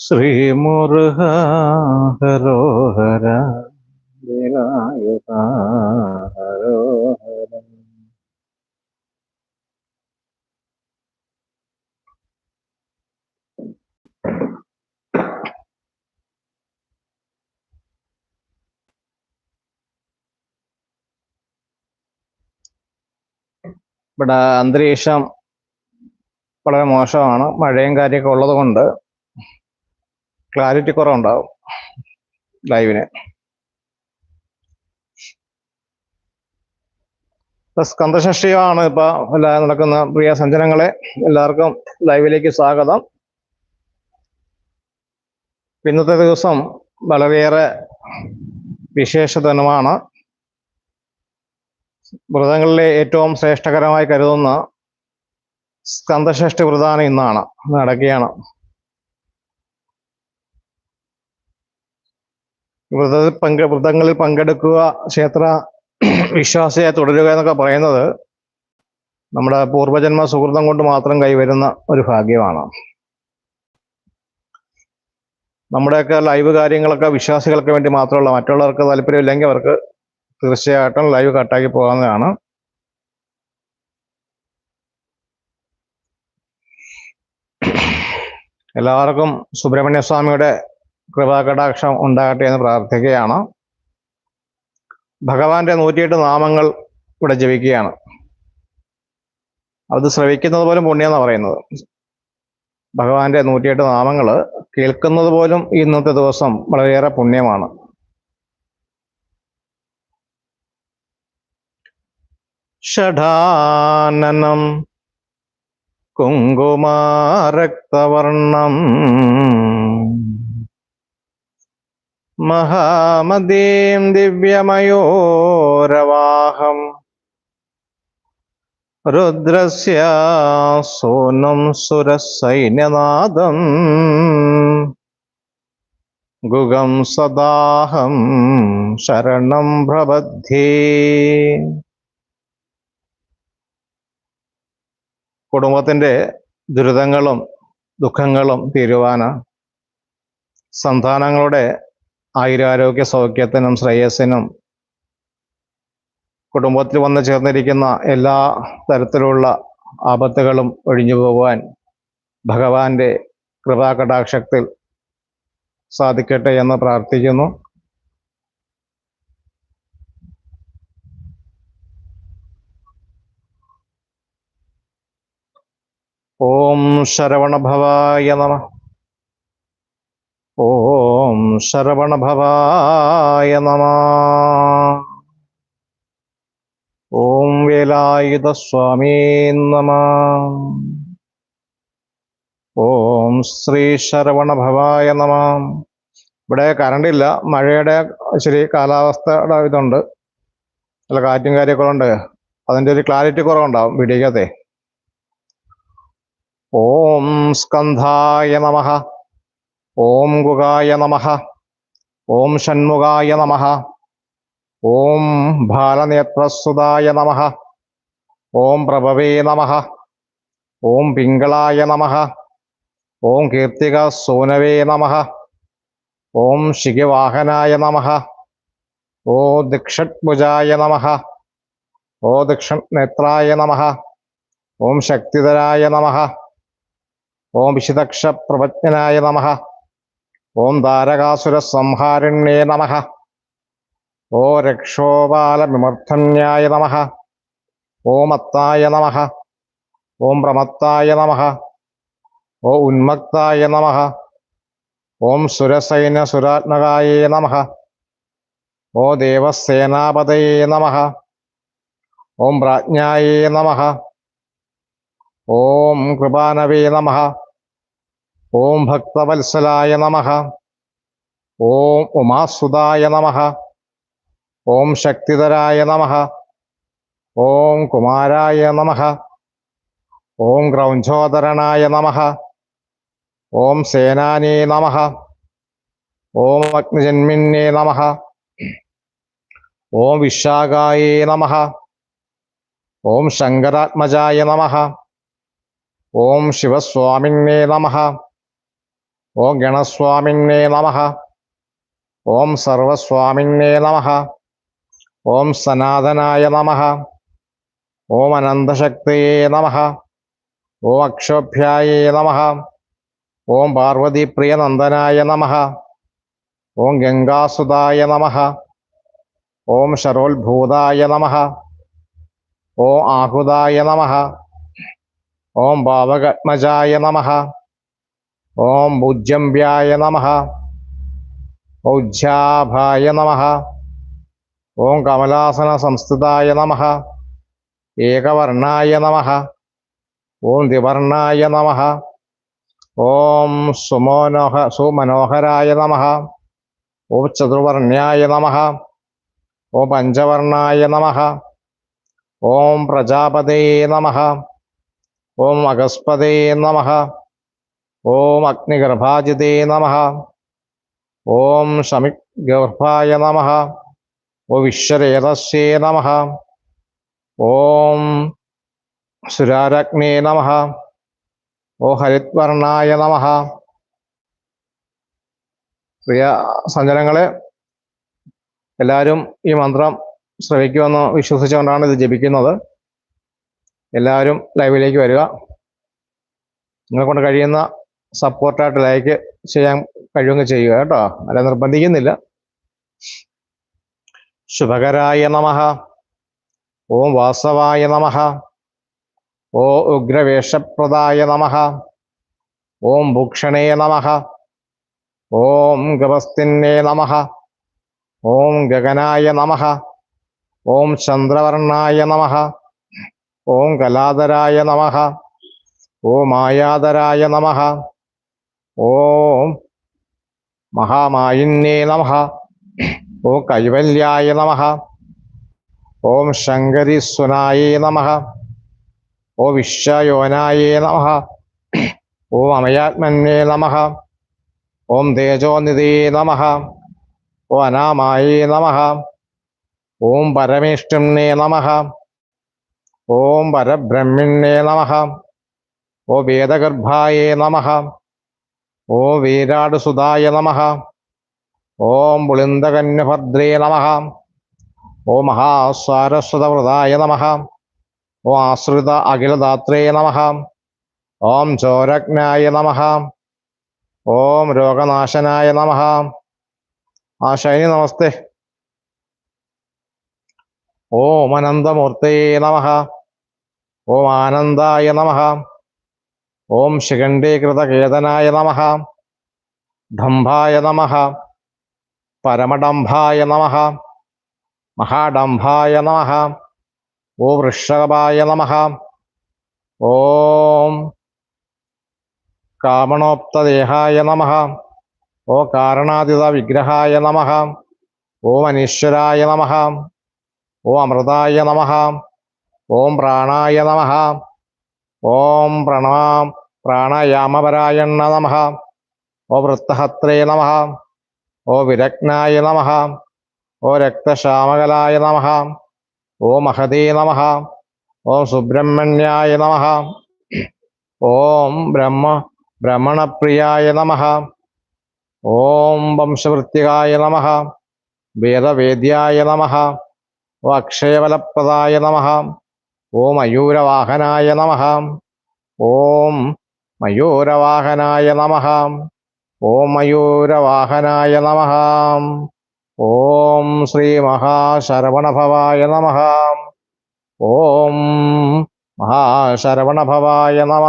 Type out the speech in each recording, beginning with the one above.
ശ്രീമുരുഹ ഹരോഹര വിനായക ഹരോഹര ഇവിടെ അന്തരീക്ഷം വളരെ മോശമാണ് മഴയും കാര്യമൊക്കെ ഉള്ളത് കൊണ്ട് ക്ലാരിറ്റി കുറവുണ്ടാവും. ലൈവിന് സ്കന്ധഷ്ടിയാണ് ഇപ്പൊ എല്ലാ നടക്കുന്ന പ്രിയ സഞ്ചനങ്ങളെ എല്ലാവർക്കും ലൈവിലേക്ക് സ്വാഗതം. ഇന്നത്തെ ദിവസം വളരെയേറെ വിശേഷതനമാണ് വ്രതങ്ങളിലെ ഏറ്റവും ശ്രേഷ്ഠകരമായി കരുതുന്ന സ്കന്ധഷഷ്ടി വ്രതാണ് ഇന്നാണ്. നടക്കുകയാണ്. വ്രതത്തിൽ പങ്കെ വ്രതങ്ങളിൽ പങ്കെടുക്കുക ക്ഷേത്ര വിശ്വാസിയെ തുടരുക എന്നൊക്കെ പറയുന്നത് നമ്മുടെ പൂർവജന്മ സുഹൃതം കൊണ്ട് മാത്രം കൈവരുന്ന ഒരു ഭാഗ്യമാണ്. നമ്മുടെയൊക്കെ ലൈവ് കാര്യങ്ങളൊക്കെ വിശ്വാസികൾക്ക് വേണ്ടി മാത്രമുള്ള മറ്റുള്ളവർക്ക് താല്പര്യമില്ലെങ്കിൽ അവർക്ക് തീർച്ചയായിട്ടും ലൈവ് കട്ടാക്കി പോകാവുന്നതാണ്. എല്ലാവർക്കും സുബ്രഹ്മണ്യ സ്വാമിയുടെ കൃപാകടാക്ഷം ഉണ്ടാകട്ടെ എന്ന് പ്രാർത്ഥിക്കുകയാണ്. ഭഗവാന്റെ നൂറ്റിയെട്ട് നാമങ്ങൾ ഇവിടെ ജപിക്കുകയാണ്. അത് ശ്രവിക്കുന്നത് പോലും പുണ്യമെന്നാണ് പറയുന്നത്. ഭഗവാന്റെ നൂറ്റിയെട്ട് നാമങ്ങൾ കേൾക്കുന്നത് പോലും ഇന്നത്തെ ദിവസം വളരെയേറെ പുണ്യമാണ്. ഷഠാനനം കുങ്കുമാരക്തവർണം മഹാമദീം ദിവ്യമയോരവാഹം. രുദ്രസ്യ സോനം സുരസൈന്യനാദം ഗുഗം സദാഹം ശരണം പ്രബദ്ധി. കുടുംബത്തിന്റെ ദുരിതങ്ങളും ദുഃഖങ്ങളും തീരുവാന സന്താനങ്ങളുടെ ആയുരാരോഗ്യ സൗഖ്യത്തിനും ശ്രേയസ്സിനും കുടുംബത്തിൽ വന്നു ചേർന്നിരിക്കുന്ന എല്ലാ തരത്തിലുള്ള ആപത്തുകളും ഒഴിഞ്ഞു പോകുവാൻ ഭഗവാന്റെ കൃപാകടാക്ഷത്തിൽ സാധിക്കട്ടെ എന്ന് പ്രാർത്ഥിക്കുന്നു. ഓം ശരവണഭവായ നമ. ഓം ശരവണഭവായ നമ ഓം വേലായുധ സ്വാമീ നമ ഓം ശ്രീ ശരവണഭവായ നമ। ഇവിടെ കറണ്ടില്ല മഴയുടെ ശരി കാലാവസ്ഥയുടെ ഇതുണ്ട്. നല്ല കാറ്റും കാര്യമൊക്കെ ഉണ്ട് അതിന്റെ ഒരു ക്ലാരിറ്റി കുറവുണ്ടാവും വീഡിയോക്കകത്തെ. ഓം സ്കന്ധായ നമ। ഓം ഗുഗായ നമ. ഓം ഷൺമുഖായ നമ. ഓം ബാലനേത്രസുതായ നമ. ഓം പ്രഭവേ നമ. ഓം പിങ്കളായ നമ. ഓം കീർത്തിക സോനവേ നമ. ഓം ശിഖവാഹനായ നമ. ഓ ദിക്ഷത്ഭുജായ നമ. ഓ ദിക്ഷനേത്രായ നമ. ഓം ശക്തിധരായ നമ. ഓം വിശുദക്ഷ പ്രപജ്ഞനായ നമ. ഓം താരകാസുര സംഹാരിണ്യേ നമ. ഓ രക്ഷോപാലവിമർദ്ധന്യായ നമ. ഓം അത്തായ നമ. ഓം പ്രമത്തായ നമ. ഓ ഉന്മക്തായ നമ. ഓം സുരസൈന സുരാത്മകായേ നമ. ഓ ദേവസേനാപതയേ നമ. ഓം പ്രാജ്ഞായേ നമ. ഓം കൃപാനവേ നമ. ഓം ഭക്തവത്സലായ നമ. ഓം ഉമാസുതായ നമ. ഓം ശക്തിധരായ നമ. ഓം കുമാരായ നമ. ഓം ഗ്രൗഞ്ചോദരണായ നമ. ഓം സേനാനേ നമ. ഓം അഗ്നിജന്മിന്നേ നമ. ഓം വിശാഖായേ നമ. ഓം ശങ്കരാത്മജായ നമ. ഓം ശിവസ്വാമിന്നേ നമ. ഓം ഗണസ്വാമിന്നേ നമ. ഓം സർവസ്വാമിന്നേ നമ. ഓം സനാതനായ നമ. ഓം അനന്തശക്തിയേ നമ. ഓം അക്ഷോഭ്യായേ നമ. ഓം പാർവതീപ്രിയനന്ദനായ നമ. ഓം ഗംഗാസുതായ നമ. ഓം ശരോത്ഭൂതായ നമ. ഓം ആഹുതായ നമ. ഓം ഭാവകത്മജായ നമ. ഓം ഭുജംബ്യായ നമ ഔജ്ജാഭായ നമ ഓം കമലാസന സംസ്ഥിതായ നമ ഏകവർണായ നമ ഓം ദ്വിവർണായ നമ ഓം സുമോനോഹ സുമനോഹരായ നമ ഓം ചതുർവർണ്യായ നമ ഓം പഞ്ചവർണായ നമ ഓം പ്രജാപതേ നമ ഓം അഗസ്പതേ നമ ഓം അഗ്നിഗർഭാജിതേ നമ. ഓം ശമിഗർഭായ നമ. ഓ വിശ്വരേതസ്യേ നമ. ഓം സുരാരഗ്നേ നമ. ഓ ഹരിത്വർണായ നമ. പ്രിയ സഞ്ചനങ്ങളെ എല്ലാവരും ഈ മന്ത്രം ശ്രവിക്കുമെന്ന് വിശ്വസിച്ചുകൊണ്ടാണ് ഇത് ജപിക്കുന്നത്. എല്ലാവരും ലൈവിലേക്ക് വരിക. നിങ്ങളെ കൊണ്ട് കഴിയുന്ന സപ്പോർട്ടായിട്ട് ലൈക്ക് ചെയ്യാൻ കഴിയുമെങ്കിൽ ചെയ്യുക കേട്ടോ. അല്ല നിർബന്ധിക്കുന്നില്ല. ശുഭകരായ നമ. ഓം വാസവായ നമ. ഓ ഉഗ്രവേഷപ്രദായ നമ. ഓം ഭൂക്ഷണേ നമ. ഓം ഗവസ്തിന്നേ നമ. ഓം ഗഗനായ നമ. ഓം ചന്ദ്രവർണായ നമ. ഓം കലാധരായ നമ. ഓം മായാധരായ നമ. ഓം മഹാമായിന്യേ നമ. ഓ കൈവല്യായ നമ. ഓം ശങ്കരിസ്വനായേ നമ. ഓ വിശ്വയോനായേ നമ. ഓം അമയാത്മന്യേ നമ. ഓം തേജോനിധേ നമ. ഓ അനാമായേ നമ. ഓം പരമേഷ്ടിംനേ നമ. ഓം പരബ്രഹ്മിണേ നമ. ഓ വേദഗർഭായേ നമ. ഓ വീരാട് സുതായ നമ. ഓം പുളിന്ദകന്യഭദ്രേ നമ. ഓ മഹാസാരസ്വതവൃതായ നമ. ഓ ആശ്രിത അഖിലദാത്രേ നമ. ഓം ചോരജ്ഞായ നമ. ഓം രോഗനാശനായ നമ. ആ ശൈനി നമസ്തേ. ഓം അനന്തമൂർത്തേ നമ. ഓം ആനന്ദായ നമ. ഓം ശിഖണ്ഡീകൃതകേതനായ നമ. ഡംഭായ നമ. പരമഡംഭായ നമ. മഹാഡംഭായ നമ. ഓ വൃഷഭായ നമ. ഓം കാമണോപ്തദേഹായ നമ. ഓ കാരണാതിത വിഗ്രഹായ നമ. ഓം അനീശ്വരായ നമ. ഓ അമൃതായ നമ. ഓം പ്രാണായ നമ. ഓം പ്രണാം പ്രാണായാമപരായണ നമ. ഓ വൃത്തഹത്രേ നമ. ഓ വിരഗ്നായ നമ. ഓ രക്തശ്യാമകലായ നമ. ഓ മഹതേ നമ. ഓം സുബ്രഹ്മണ്യായ നമ. ഓം ബ്രഹ്മ ബ്രഹ്മണപ്രിയായ നമ. ഓം വംശവൃത്തികായ നമ. വേദവേദ്യായ നമ. ഓ അക്ഷയഫലപ്രദായ നമ. ഓം മയൂരവാഹനായ നമ. ഓം മയൂരവാഹനായ നമഃ. ഓം മയൂരവാഹനായ നമഃ. ഓം ശ്രീ മഹാശരവണഭവായ നമഃ. ഓം മഹാശരവണഭവായ നമ.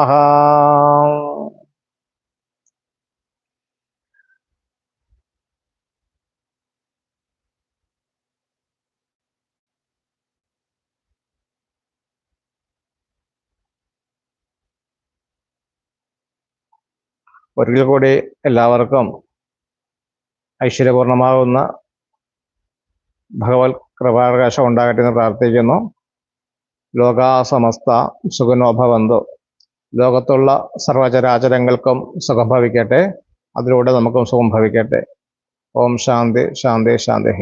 ഒരിക്കൽ കൂടി എല്ലാവർക്കും ഐശ്വര്യപൂർണമാകുന്ന ഭഗവത് കൃപാവകാശം ഉണ്ടാകട്ടെ എന്ന് പ്രാർത്ഥിക്കുന്നു. ലോകാസമസ്ത സുഖനോഭവന്തു ലോകത്തുള്ള സർവചരാചരങ്ങൾക്കും സുഖം ഭവിക്കട്ടെ. അതിലൂടെ നമുക്കും സുഖം ഭവിക്കട്ടെ. ഓം ശാന്തി ശാന്തി ശാന്തി.